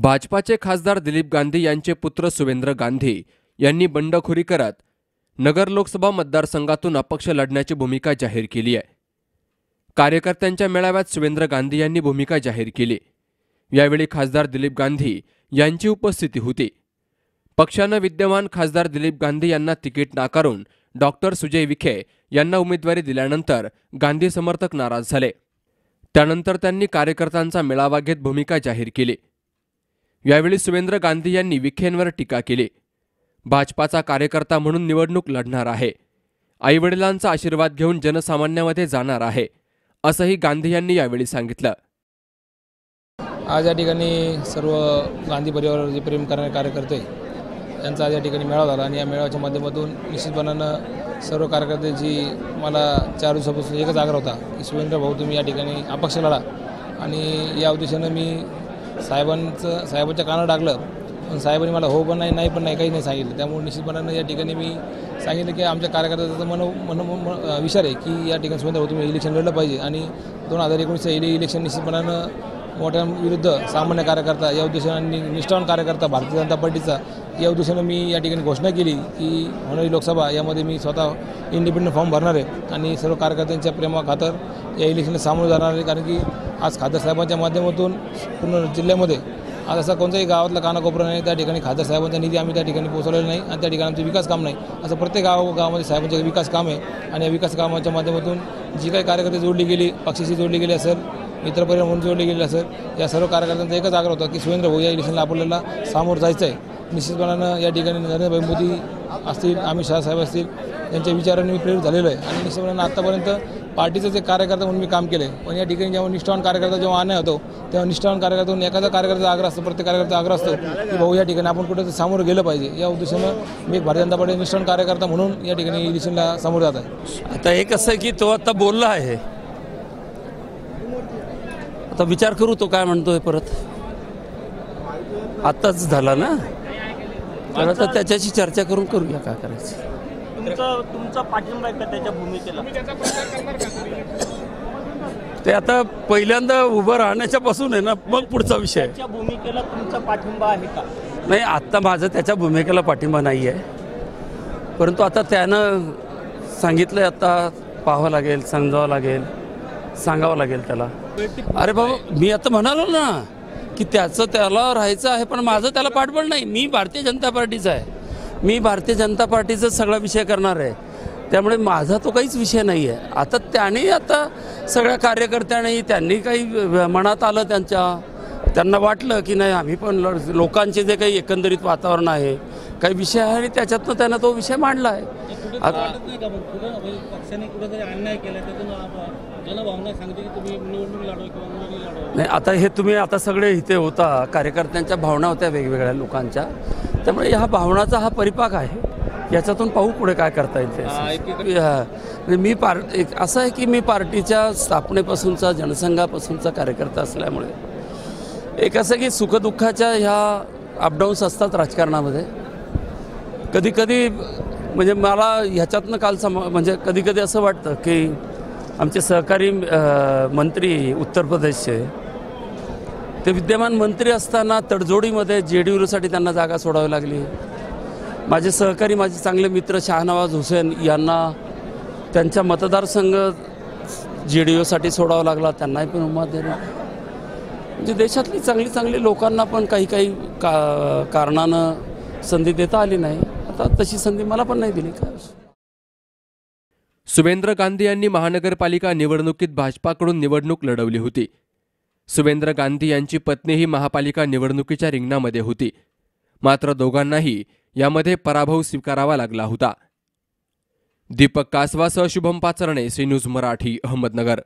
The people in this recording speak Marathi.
भाजपाचे खासदार दिलीप गांधी यांचे पुत्र सुवेंद्र गांधी यांनी बंडखोरी करत नगर लोकसभा मतदारसंघातून अपक्ष लढण्याची भूमिका जाहीर केली आहे. कार्यकर्त्यांच्या मेळाव्यात सुवेंद्र गांधी यांनी भूमिका जाहीर केली. यावेळी खासदार दिलीप गांधी यांची उपस्थिती होती. पक्षानं विद्यमान खासदार दिलीप गांधी यांना तिकीट नाकारून डॉक्टर सुजय विखे यांना उमेदवारी दिल्यानंतर गांधी समर्थक नाराज झाले. त्यानंतर त्यांनी कार्यकर्त्यांचा मेळावा घेत भूमिका जाहीर केली. यावेळी सुवेंद्र गांधी यांनी विखेंवर टीका केली. भाजपाचा कार्यकर्ता म्हणून निवडणूक लढणार आहे. आईवडिलांचा आशीर्वाद घेऊन जनसामान्यामध्ये जाणार आहे असंही गांधी यांनी यावेळी सांगितलं. आज या ठिकाणी सर्व गांधी परिवारावर जे प्रेम करणारे कार्यकर्ते यांचा आज या ठिकाणी मेळावा झाला आणि या मेळाव्याच्या माध्यमातून निश्चितपणानं सर्व कार्यकर्ते जी मला चार दिवसापासून एकच आग्रह होता की सुरेंद्र भाऊ तुम्ही या ठिकाणी अपक्ष लढा. आणि या उद्देशानं मी साहेबांचं साहेबांच्या कानावर टाकलं. पण साहेबांनी मला हो पण नाही नाही पण नाही काही नाही सांगितलं. त्यामुळे निश्चितपणानं या ठिकाणी मी सांगितलं की आमच्या कार्यकर्त्याचा मन मन विचार आहे की या ठिकाणी सुरेंद्र तुम्ही इलेक्शन लढलं पाहिजे. आणि दोन हजार एकोणीसचं इले इलेक्शन निश्चितपणानं मोठ्या विरुद्ध सामान्य कार्यकर्ता या उद्देशानं निष्ठावान कार्यकर्ता भारतीय जनता पार्टीचा या उद्देशानं मी या ठिकाणी घोषणा केली की होणारी लोकसभा यामध्ये मी स्वतः इंडिपेंडंट फॉर्म भरणार आहे. आणि सर्व कार्यकर्त्यांच्या प्रेमाखातर या इलेक्शनला सामोरं जाणार आहे. कारण की आज खासदार साहेबांच्या माध्यमातून पूर्ण जिल्ह्यामध्ये आज असा कोणताही गावातला कानाकोपरा नाही त्या ठिकाणी खासदार साहेबांचा निधी आम्ही त्या ठिकाणी पोहोचवलेला नाही आणि त्या ठिकाणी आमचं विकास काम नाही. असं प्रत्येक गाव गावामध्ये साहेबांचे विकास काम आहे आणि या विकास कामाच्या माध्यमातून जी काही कार्यकर्ते जोडली गेली पक्षाशी जोडली गेली असेल मित्रपरिवार म्हणून जोडली गेली असेल या सर्व कार्यकर्त्यांचा एकच आग्रह होता की सुरेंद्र भाऊ या इलेक्शनला आपल्याला सामोरं जायचं आहे. निश्चितपणानं या ठिकाणी नरेंद्रभाई मोदी असतील अमित शहा साहेब असतील यांच्या विचारांनी मी प्रेरित झालेलो आहे. आणि निश्चितपणानं आत्तापर्यंत पार्टीचं जे कार्यकर्ता म्हणून मी काम केलं आहे पण या ठिकाणी जेव्हा निष्ठावान कार्यकर्ता जेव्हा आणण्यात होतो तेव्हा निष्ठावान कार्यकर्त्यातून एखादा कार्यकर्ता आग्रह असतो प्रत्येक कार्यकर्ता आग्रह असतो की भाऊ या ठिकाणी आपण कुठं सामोरं गेलं पाहिजे. या उद्देशानं मी भारतीय जनता पार्टी निष्ठावान कार्यकर्ता म्हणून या ठिकाणी इलेक्शनला सामोरं जात आहे. आता एक असं आहे की तो आता बोलला आहे. आता विचार करू तो काय म्हणतोय परत. आत्ताच झाला ना? तर आता त्याच्याशी चर्चा करून करूया काय करायचं. तुमचा तुमचा पाठिंबा आहे का त्याच्या भूमिकेला? ते आता पहिल्यांदा उभं राहण्याच्या पासून आहे ना मग पुढचा विषय त्याच्या भूमिकेला तुमचा पाठिंबा आहे का? नाही आत्ता माझं त्याच्या भूमिकेला पाठिंबा नाही आहे. परंतु आता त्यानं सांगितलं आता पाहावं लागेल समजावं लागेल सांगावं लागेल त्याला. अरे बाबा मी आता म्हणालो ना की त्याचं त्याला राहायचं आहे पण माझं त्याला पाठबळ नाही. मी भारतीय जनता पार्टीचा आहे. मी भारतीय जनता पार्टीचा सगळा विषय करणार आहे. त्यामुळे माझा तो काहीच विषय नाही आहे आता त्याने आता सगळ्या कार्यकर्त्यांनी त्यांनी काही मनात आलं त्यांच्या त्यांना वाटलं की नाही आम्ही पण लोकांचे जे काही एकंदरीत वातावरण आहे काही विषय आहे आणि त्याच्यातनं त्यानं तो विषय मांडला आहे. लढवा. नाही आता हे तुम्ही आता सगळे इथे होता कार्यकर्त्यांच्या भावना होत्या वेगवेगळ्या लोकांच्या. त्यामुळे ह्या भावनाचा हा परिपाक आहे. याच्यातून पाहू पुढे काय करता येईल ते. म्हणजे मी पार एक असं आहे की मी पार्टीच्या स्थापनेपासूनचा जनसंघापासूनचा कार्यकर्ता असल्यामुळे. एक असं की सुखदुःखाच्या ह्या अपडाऊन्स असतात राजकारणामध्ये. कधी कधी म्हणजे मला ह्याच्यातनं काल सम म्हणजे कधी कधी असं वाटतं की आमचे सहकारी मंत्री उत्तर प्रदेशचे ते विद्यमान मंत्री असताना तडजोडीमध्ये जे डी यूसाठी त्यांना जागा सोडावी लागली. माझे सहकारी माझे चांगले मित्र शाहनवाज हुसेन यांना त्यांच्या मतदारसंघ जे डी यूसाठी सोडावा लागला. त्यांनाही पण उमेद दिली म्हणजे देशातली चांगली चांगली लोकांना पण काही काही का कारणानं संधी देता आली नाही. आता तशी संधी मला पण नाही दिली. काय सुवेंद्र गांधी यांनी महानगरपालिका निवडणुकीत भाजपाकडून निवडणूक लढवली होती. सुवेंद्र गांधी यांची पत्नीही महापालिका निवडणुकीच्या रिंगणामध्ये होती. मात्र दोघांनाही यामध्ये पराभव स्वीकारावा लागला होता. दीपक कासवासह शुभम पाचरणे सी न्यूज मराठी अहमदनगर.